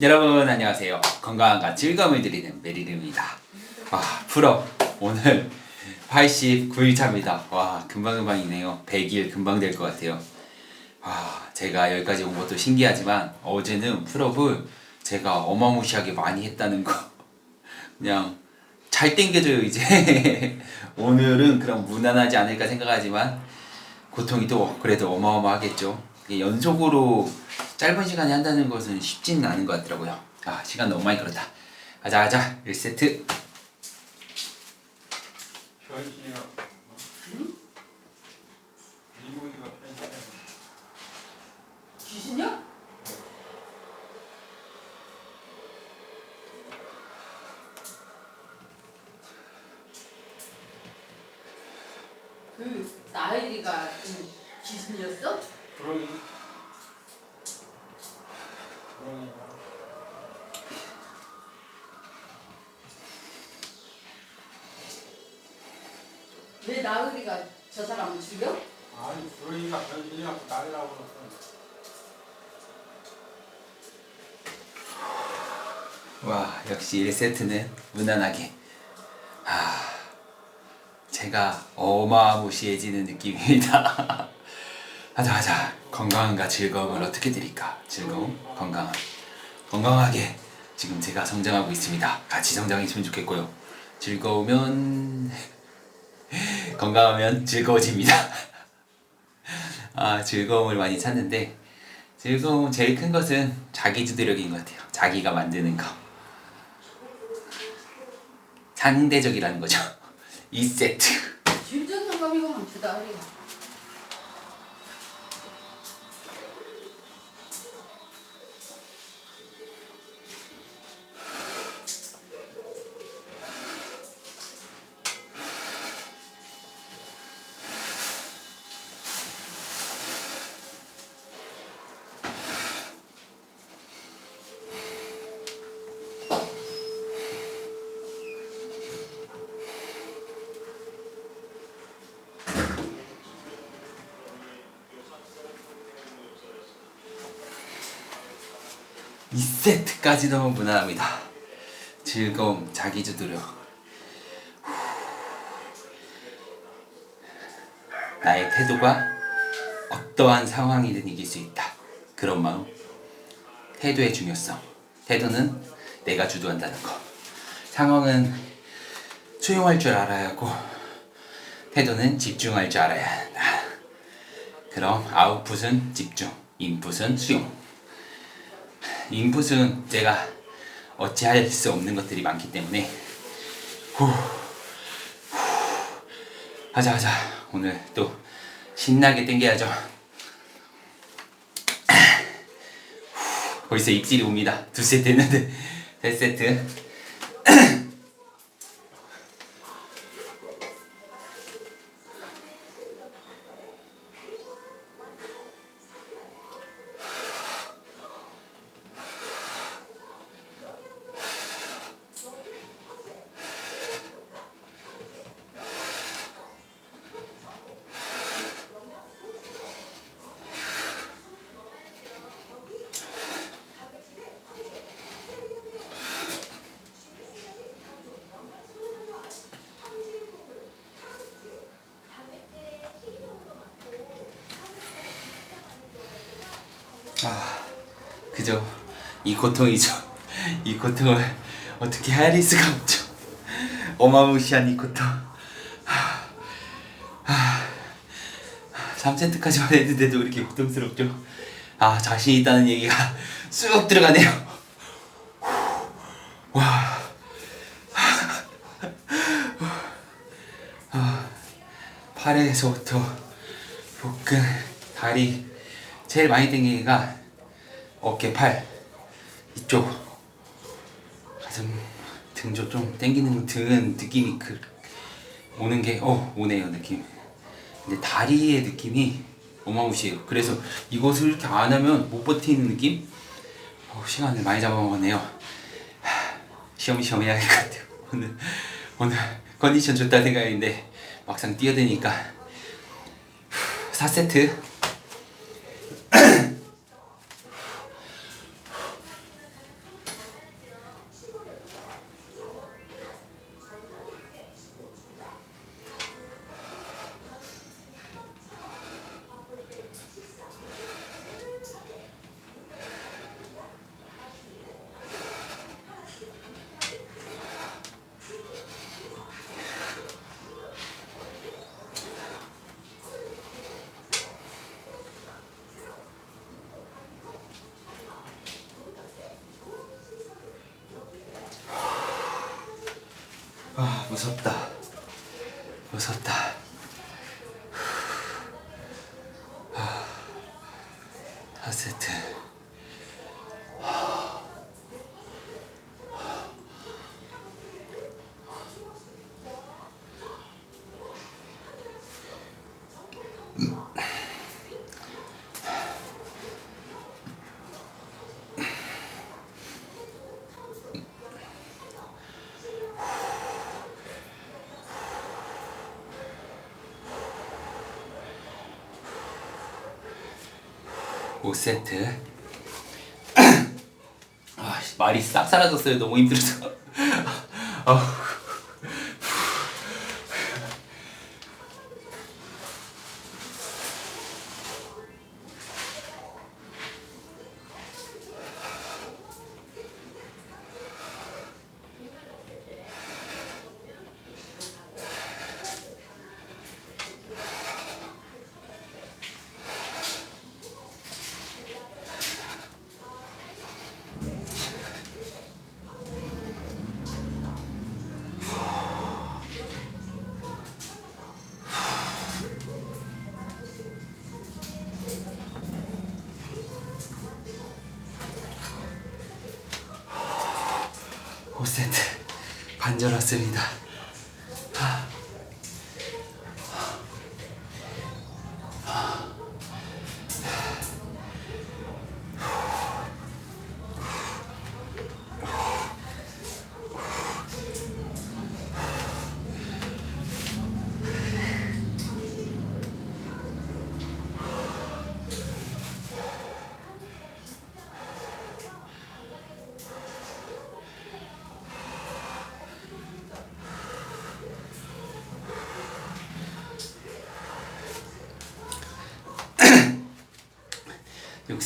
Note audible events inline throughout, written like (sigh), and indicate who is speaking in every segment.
Speaker 1: 여러분 안녕하세요. 건강과 즐거움을 드리는 메리르입니다. 와 프로 오늘 89일 차입니다. 와 금방금방이네요. 100일 금방 될 것 같아요. 와 제가 여기까지 온 것도 신기하지만 어제는 풀업을 제가 어마무시하게 많이 했다는 거 그냥 잘 땡겨져요 이제 (laughs) 오늘은 그럼 무난하지 않을까 생각하지만 고통이 또 그래도 어마어마하겠죠. 연속으로 짧은 시간에 한다는 것은 쉽지는 않은 것 같더라고요. 아 시간 너무 많이 걸었다. 가자 가자 1세트.
Speaker 2: 변신이가 이모이가 변신해
Speaker 3: 귀신이야? 그 나일이가 그 귀신이었어?
Speaker 2: 그러니 그러니까
Speaker 3: 왜 나일이가 저 사람을 죽여?
Speaker 2: 아니 그러니까 변신이라고 날이라고 그랬어
Speaker 1: 와 역시 1세트는 무난하게. 아 제가 어마무시해지는 느낌입니다. (laughs) 하자 하자 건강과 즐거움을 어떻게 드릴까? 즐거움 건강 건강하게 지금 제가 성장하고 있습니다. 같이 성장했으면 좋겠고요. 즐거우면 (laughs) 건강하면 즐거워집니다. (laughs) 아 즐거움을 많이 찾는데 즐거움 제일 큰 것은 자기 주도력인 것 같아요. 자기가 만드는 거. 상대적이라는 거죠. (laughs) 2세트.
Speaker 3: 진짜 상감이가 많다 나일이가
Speaker 1: 이 세트까지 너무 무난합니다. 즐거움, 자기 주도력. 후. 나의 태도가 어떠한 상황이든 이길 수 있다. 그런 마음. 태도의 중요성. 태도는 내가 주도한다는 거. 상황은 수용할 줄 알아야 하고, 태도는 집중할 줄 알아야 한다. 그럼 아웃풋은 집중, 인풋은 수용. 인풋은 제가 어찌할 수 없는 것들이 많기 때문에. 후, 후, 하자 하자. 오늘 또 신나게 땡겨야죠. 후, 벌써 입질이 옵니다. 두 세트 했는데. 세 세트 그죠. 이 고통이죠. 이 고통을 어떻게 헤아릴 수가 없죠. 어마무시한 이 고통. 하, 하, 3세트까지만 했는데도 이렇게 고통스럽죠? 아 자신 있다는 얘기가 쑥 들어가네요. 와. 아, 팔에서부터 복근 다리 제일 많이 땡기기가 어깨, 팔 이쪽 가슴 등쪽 좀 땡기는 등은 느낌이 그 오는 게 어 오네요 느낌. 근데 다리의 느낌이 어마무시해요. 그래서 이것을 이렇게 안 하면 못 버티는 느낌? 어, 시간을 많이 잡아먹었네요. 하, 시험시험 해야 할 것 같아요. 오늘 오늘 컨디션 좋다 생각했는데 막상 뛰어드니까 4세트 아 무섭다. 무섭다. 아, 다 세트 오세트 (clears throat) 아, 씨, 말이 싹 사라졌어요. 너무 힘들어서. 5세트 반전 (laughs) 왔습니다.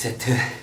Speaker 1: 세트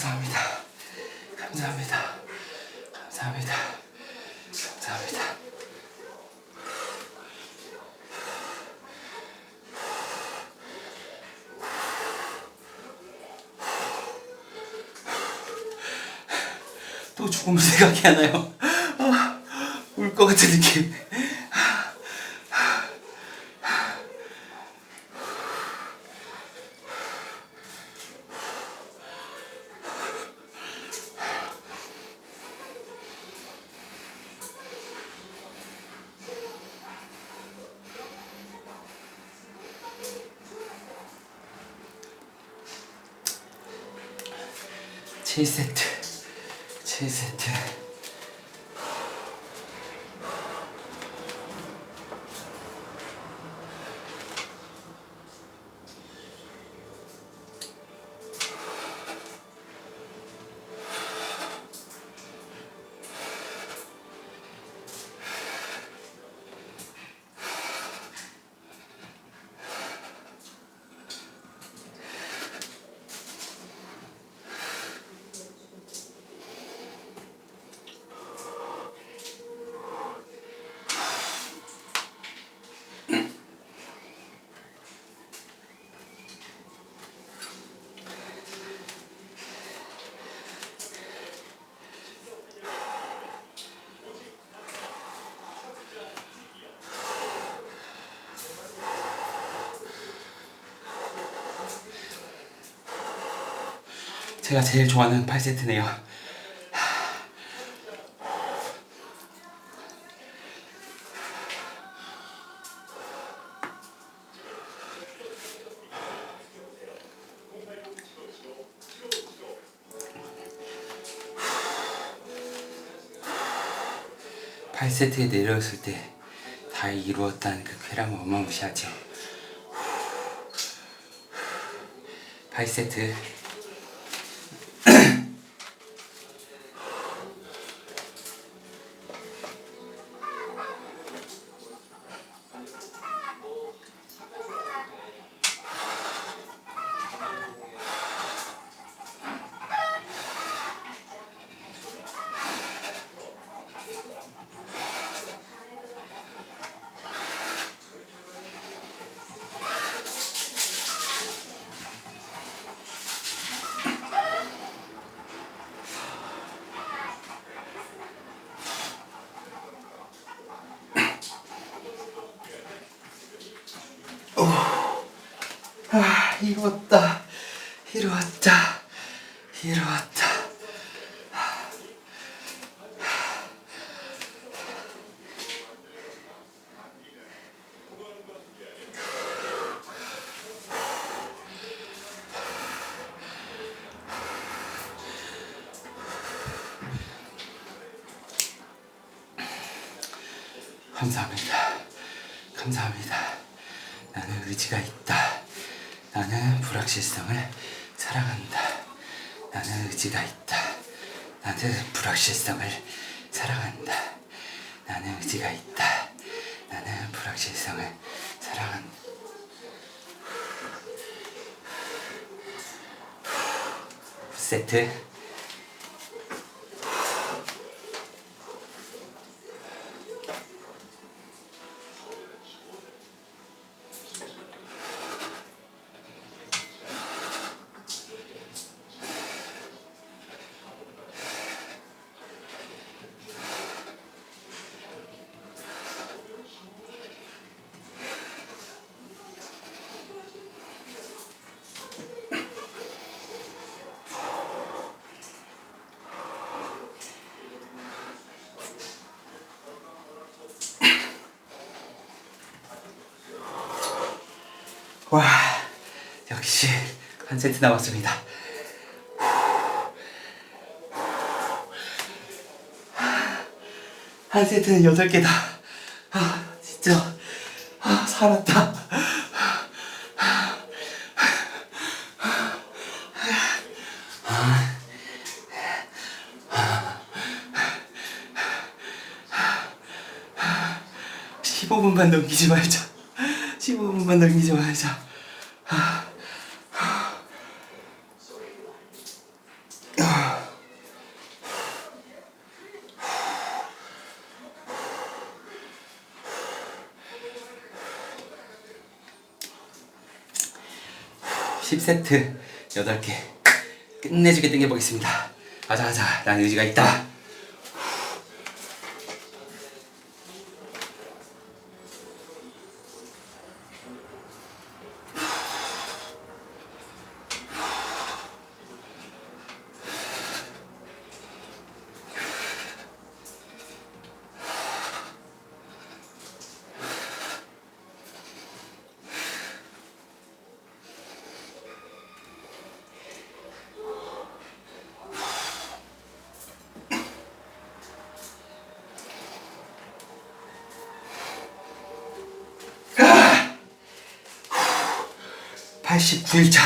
Speaker 1: 감사합니다. 감사합니다. 감사합니다. 감사합니다. 또 죽음 생각이 안 나요. 아, 울것 같은 느낌. 칠 세트칠세트 제가 제일 좋아하는 8세트네요. 8세트에 내려왔을 때 다 이루었다는 그 쾌감은 어마무시하죠. 8세트 아 이루었다. 이루었다. 이루었다. 감사합니다. 감사합니다. 나는 의지가 있다 나는 불확실성을 사랑한다. 나는 의지가 있다. 나는 불확실성을 사랑한다. 나는 의지가 있다. 나는 불확실성을 사랑한다. 세트. 와, 역시 한 세트 남았습니다. 한 세트는 여덟 개다. 아, 진짜. 아, 살았다. 십오 분만 넘기지 말자. 15분만 넘기지 말자. 10세트 8개 끝내주게 당겨보겠습니다. 가자 가자 난 의지가 있다. 89일차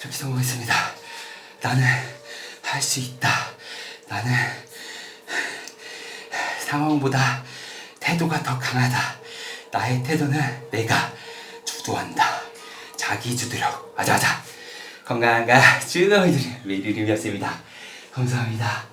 Speaker 1: 이렇게 성공했습니다. 나는 할 수 있다. 나는 상황보다 태도가 더 강하다. 나의 태도는 내가 주도한다. 자기 주도력. 아자아자. 건강한가 즐거운 이들의 메리름이었습니다. 감사합니다.